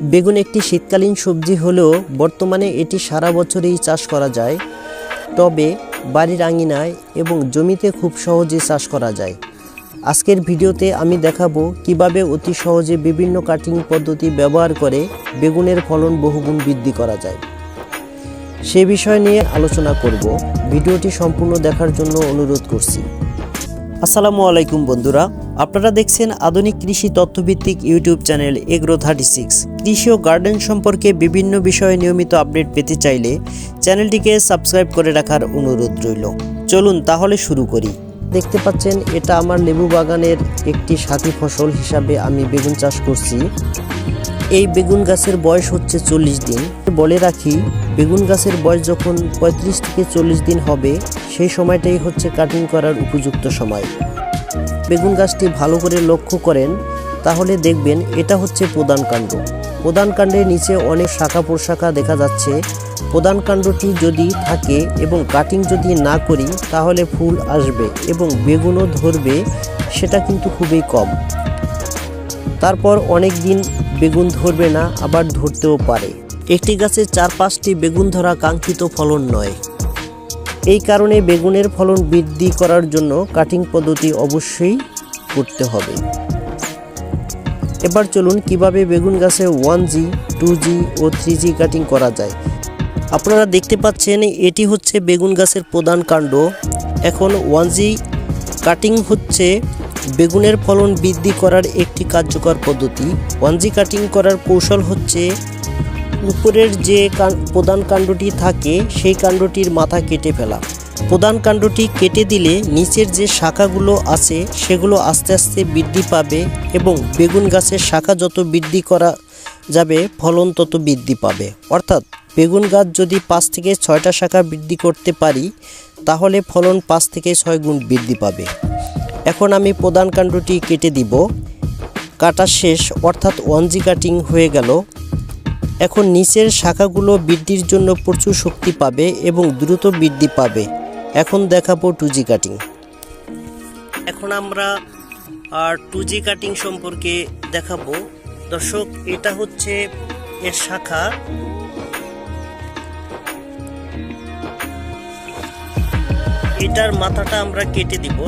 বেগুন একটি শীতকালীন সবজি হলেও বর্তমানে এটি সারা বছরেই চাষ করা যায়। টবে বাড়ির আঙিনায় এবং জমিতে খুব সহজে চাষ করা যায়। আজকের ভিডিওতে আমি দেখাবো কীভাবে অতি সহজে বিভিন্ন কাটিং পদ্ধতি ব্যবহার করে বেগুনের ফলন বহুগুণ বৃদ্ধি করা যায়। সে বিষয় নিয়ে আলোচনা করব। ভিডিওটি সম্পূর্ণ দেখার জন্য অনুরোধ করছি। আসসালামু আলাইকুম বন্ধুরা, আপনারা দেখছেন আধুনিক কৃষি তথ্যভিত্তিক YouTube channel agro thirty six কৃষি ও গার্ডেন সম্পর্কে বিভিন্ন বিষয়ে নিয়মিত আপডেট পেতে চাইলে চ্যানেলটিকে সাবস্ক্রাইব করে রাখার অনুরোধ রইল। চলুন তাহলে শুরু করি। দেখতে পাচ্ছেন, এটা আমার লেবু বাগানের একটি সাথী ফসল হিসাবে আমি বেগুন চাষ করছি। এই বেগুন গাছের বয়স হচ্ছে চল্লিশ দিন। বলে রাখি, বেগুন গাছের বয়স যখন পঁয়ত্রিশ থেকে চল্লিশ দিন হবে, সেই সময়টাই হচ্ছে কাটিং করার উপযুক্ত সময়। বেগুন গাছটি ভালো করে লক্ষ্য করেন, তাহলে দেখবেন এটা হচ্ছে প্রধান কাণ্ড। প্রধান কাণ্ডের নিচে অনেক শাখা প্রশাখা দেখা যাচ্ছে। প্রধান কাণ্ডটি যদি থাকে এবং কাটিং যদি না করি, তাহলে ফুল আসবে এবং বেগুনও ধরবে, সেটা কিন্তু খুবই কম। তারপর অনেক দিন বেগুন ধরবে না, আবার ধরতেও পারে। একটি গাছে চার পাঁচটি বেগুন ধরা কাঙ্ক্ষিত ফলন নয়। এই কারণে বেগুনের ফলন বৃদ্ধি করার জন্য কাটিং পদ্ধতি অবশ্যই করতে হবে। এবার চলুন কীভাবে বেগুন গাছে ওয়ান জি টু জি ও থ্রি জি কাটিং করা যায়। আপনারা দেখতে পাচ্ছেন এটি হচ্ছে বেগুন গাছের প্রধান কাণ্ড। এখন ওয়ান জি কাটিং হচ্ছে বেগুনের ফলন বৃদ্ধি করার একটি কার্যকর পদ্ধতি। ওয়ান জি কাটিং করার কৌশল হচ্ছে, উপরের যে প্রধান কাণ্ডটি থাকে, সেই কাণ্ডটির মাথা কেটে ফেলা। প্রধান কাণ্ডটি কেটে দিলে নিচের যে শাখাগুলো আছে, সেগুলো আস্তে আস্তে বৃদ্ধি পাবে এবং বেগুন গাছের শাখা যত বৃদ্ধি করা যাবে, ফলন তত বৃদ্ধি পাবে। অর্থাৎ, বেগুন গাছ যদি পাঁচ থেকে ছয়টা শাখা বৃদ্ধি করতে পারি, তাহলে ফলন পাঁচ থেকে ছয় গুণ বৃদ্ধি পাবে। এখন আমি প্রধান কাণ্ডটি কেটে দিব। কাটা শেষ, অর্থাৎ ওয়ানজি কাটিং হয়ে গেল। এখন নিচের শাখাগুলো বৃদ্ধির জন্য প্রচুর শক্তি পাবে এবং দ্রুত বৃদ্ধি পাবে। এখন দেখাবো টু জি কাটিং। এখন আমরা আর টু জি কাটিং সম্পর্কে দেখাবো। দর্শক, এটা হচ্ছে এর শাখা। এটার মাথাটা আমরা কেটে দিব।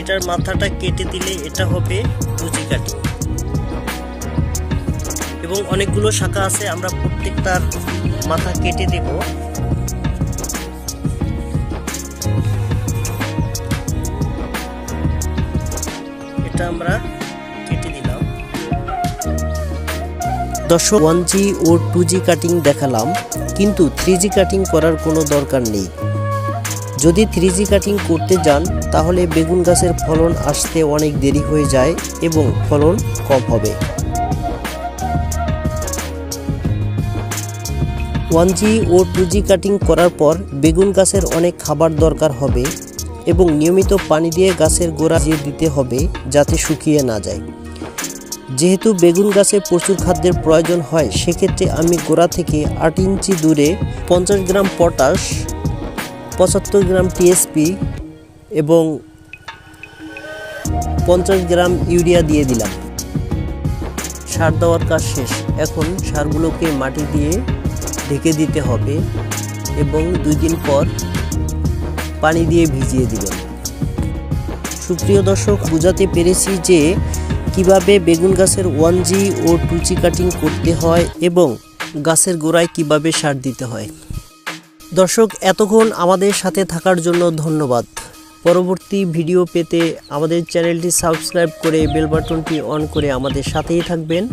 এটার মাথাটা কেটে দিলে এটা হবে টু জি কাটিং। এবং অনেকগুলো শাখা আছে, আমরা প্রত্যেকটার মাথা কেটে দেব। এটা আমরা কেটে দিলাম দর্শক ওয়ান জি ও টু জি কাটিং দেখালাম, কিন্তু থ্রি জি কাটিং করার কোনো দরকার নেই। যদি থ্রি জি কাটিং করতে যান, তাহলে বেগুন গাছের ফলন আসতে অনেক দেরি হয়ে যায় এবং ফলন কম হবে। ওয়ান জি ও টু জি কাটিং করার পর বেগুন গাছের অনেক খাবার দরকার হবে এবং নিয়মিত পানি দিয়ে গাছের গোড়া দিয়ে দিতে হবে যাতে শুকিয়ে না যায়। যেহেতু বেগুন গাছে প্রচুর খাদ্যের প্রয়োজন হয়, সেক্ষেত্রে আমি গোড়া থেকে আট ইঞ্চি দূরে পঞ্চাশ গ্রাম পটাশ, পঁচাত্তর গ্রাম টিএসপি এবং পঞ্চাশ গ্রাম ইউরিয়া দিয়ে দিলাম। সার দেওয়ার কাজ শেষ। এখন সারগুলোকে মাটি দিয়ে ঢেকে দিতে হবে এবং দুই দিন পর পানি দিয়ে ভিজিয়ে দিবেন। সুপ্রিয় দর্শক, বোঝাতে পেরেছি যে কীভাবে বেগুন গাছের ওয়ান জি ও টু জি কাটিং করতে হয় এবং গাছের গোড়ায় কীভাবে সার দিতে হয়। দর্শক, এতক্ষণ আমাদের সাথে থাকার জন্য ধন্যবাদ। পরবর্তী ভিডিও পেতে আমাদের চ্যানেলটি সাবস্ক্রাইব করে বেল বাটনটি অন করে আমাদের সাথেই থাকবেন।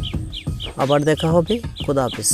আবার দেখা হবে। খোদা হাফেজ।